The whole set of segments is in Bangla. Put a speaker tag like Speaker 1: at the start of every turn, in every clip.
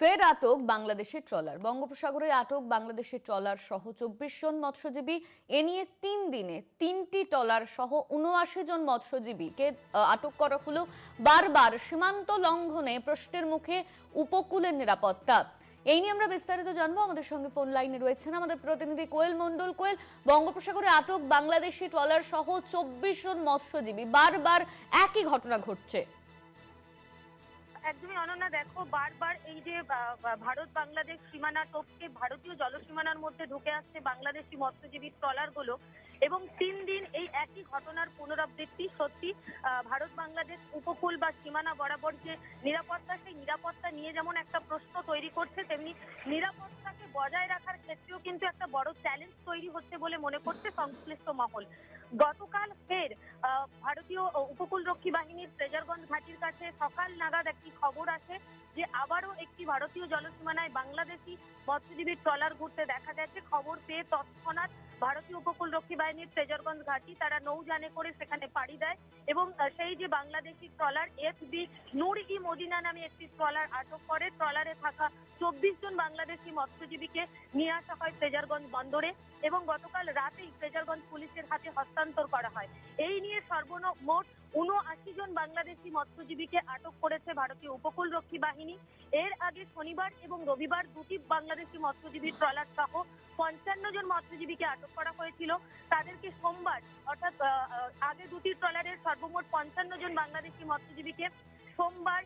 Speaker 1: ফের আটক বাংলাদেশের ট্রলার। বঙ্গোপসাগরে আটক বাংলাদেশের ট্রলার সহ চব্বিশ জন মৎস্যজীবী। এ নিয়ে তিন দিনে তিনটি ট্রলার সহ উনআশি জন মৎস্যজীবীকে আটক করা হলো। বারবার সীমান্ত লঙ্ঘনে প্রশ্নের মুখে উপকূলের নিরাপত্তা। এই নিয়ে আমরা বিস্তারিত জানব। আমাদের সঙ্গে ফোন লাইনে রয়েছেন আমাদের প্রতিনিধি কোয়েল মণ্ডল। কোয়েল, বঙ্গোপসাগরে আটক বাংলাদেশি ট্রলার সহ চব্বিশ জন মৎস্যজীবী। বারবার একই ঘটনা ঘটছে।
Speaker 2: একদমই অনন্যা, দেখো বারবার এই যে ভারত বাংলাদেশ সীমানা টপকে ভারতীয় জলসীমানার মধ্যে ঢুকে আসছে বাংলাদেশি মৎস্যজীবী ট্রলারগুলো এবং তিন দিন এই একই ঘটনার পুনরাবৃত্তি। সত্যি ভারত বাংলাদেশ উপকূল বা সীমানা বরাবর যে নিরাপত্তা, সেই নিরাপত্তা নিয়ে যেমন একটা প্রশ্ন তৈরি করছে, তেমনি নিরাপত্তাকে বজায় রাখার ক্ষেত্রেও কিন্তু একটা বড় চ্যালেঞ্জ তৈরি হচ্ছে বলে মনে করছে সংশ্লিষ্ট মহল। গতকাল ফের ভারতীয় উপকূলরক্ষী বাহিনীর কাছে সকাল নাগাদ একটি খবর আসে যে আবারও একটি ভারতীয় জলসীমানায় বাংলাদেশি মৎস্যজীবীর ট্রলার ঘুরতে দেখা গেছে। খবর পেয়ে তৎক্ষণাৎ ভারতীয় উপকূলরক্ষী বাহিনীর ট্রেজারগঞ্জ ঘাটি, তারা নৌযানে করে সেখানে পাড়ি দেয় এবং সেই যে Bangladeshi trawler F B Noor e Madina নামে একটি ট্রলার আটক করে। ট্রলারে থাকা চব্বিশ জন বাংলাদেশি মৎস্যজীবীকে নিয়ে আসা হয় ট্রেজারগঞ্জ বন্দরে এবং গতকাল রাতেই ট্রেজারগঞ্জ পুলিশের হাতে হস্তান্তর করা হয়। এই নিয়ে সর্বমোট উনআশি জন বাংলাদেশি মৎস্যজীবীকে আটক করেছে ভারতীয় উপকূলরক্ষী বাহিনী। এর আগে শনিবার এবং রবিবার দুটি বাংলাদেশি মৎস্যজীবী ট্রলার সহ পঞ্চান্ন জন মৎস্যজীবীকে আটক করা হয়েছিল। তাদেরকে সোমবার, অর্থাৎ আগে দুটি ট্রলারের সর্বমোট পঞ্চান্ন জন বাংলাদেশি মৎস্যজীবীকে সোমবার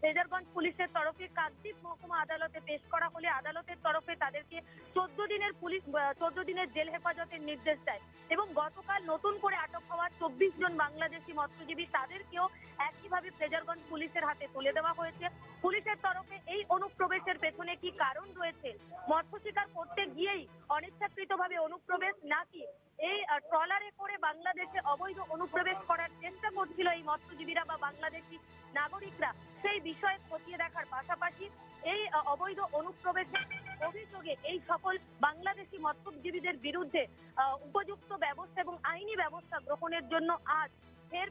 Speaker 2: ফেজারগঞ্জ পুলিশের তরফে কাকদ্বীপ মহকুমা আদালতে পেশ করা হলে আদালতের তরফে তাদেরকে চোদ্দ দিনের পুলিশ চোদ্দ দিনের জেল হেফাজতের নির্দেশ দেয় এবং গতকাল নতুন করে আটক হওয়া চব্বিশ জন বাংলাদেশি মৎস্যজীবী তাদেরকেও একইভাবে ফ্রেজারগঞ্জ পুলিশের হাতে তুলে দেওয়া হয়েছে। পুলিশের তরফে এই অনুপ্রবেশের পেছনে কি কারণ রয়েছে? মৎস্য শিকার করতে গিয়েই অনিচ্ছাকৃতভাবে অনুপ্রবেশ নাকি এই ট্রলারে করে বাংলাদেশে অবৈধ অনুপ্রবেশ করার চেষ্টা করছিল এই মৎস্যজীবীরা বা বাংলাদেশি নাগরিকরা, সেই বিষয়ে খতিয়ে দেখার পাশাপাশি এই অবৈধ অনুপ্রবেশের অভিযোগে এই সকল বাংলাদেশি মৎস্যজীবীদের বিরুদ্ধে উপযুক্ত ব্যবস্থা এবং আইনি ব্যবস্থা গ্রহণের জন্য আজ ফের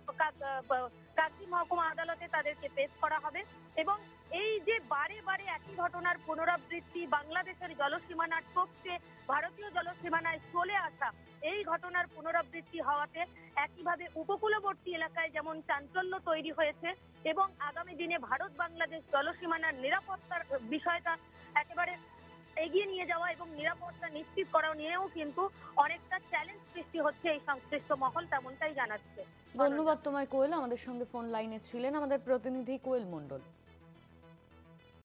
Speaker 2: কাকদ্বীপ মহকুমা আদালতে তাদেরকে পেশ করা হবে এবং এই যে বারে বারে একই ঘটনার পুনরাবৃত্তি বাংলাদেশের জলসীমানার টপকে ভারতীয় জলসীমানায় চলে আসা এই ঘটনার পুনরাবৃত্তি হওয়াতে একইভাবে উপকূলবর্তী এলাকায় যেমন চাঞ্চল্য তৈরি হয়েছে এবং আগামী দিনে ভারত বাংলাদেশ জলসীমানার নিরাপত্তার বিষয়টা একেবারে এগিয়ে নিয়ে যাওয়া এবং নিরাপত্তা নিশ্চিত করা নিয়েও কিন্তু অনেকটা চ্যালেঞ্জ সৃষ্টি হচ্ছে এই সংশ্লিষ্ট মহল তেমনটাই জানাচ্ছে।
Speaker 1: ধন্যবাদ তোমায় কোয়েল, আমাদের সঙ্গে ফোন লাইনে ছিলেন আমাদের প্রতিনিধি কোয়েল মণ্ডল।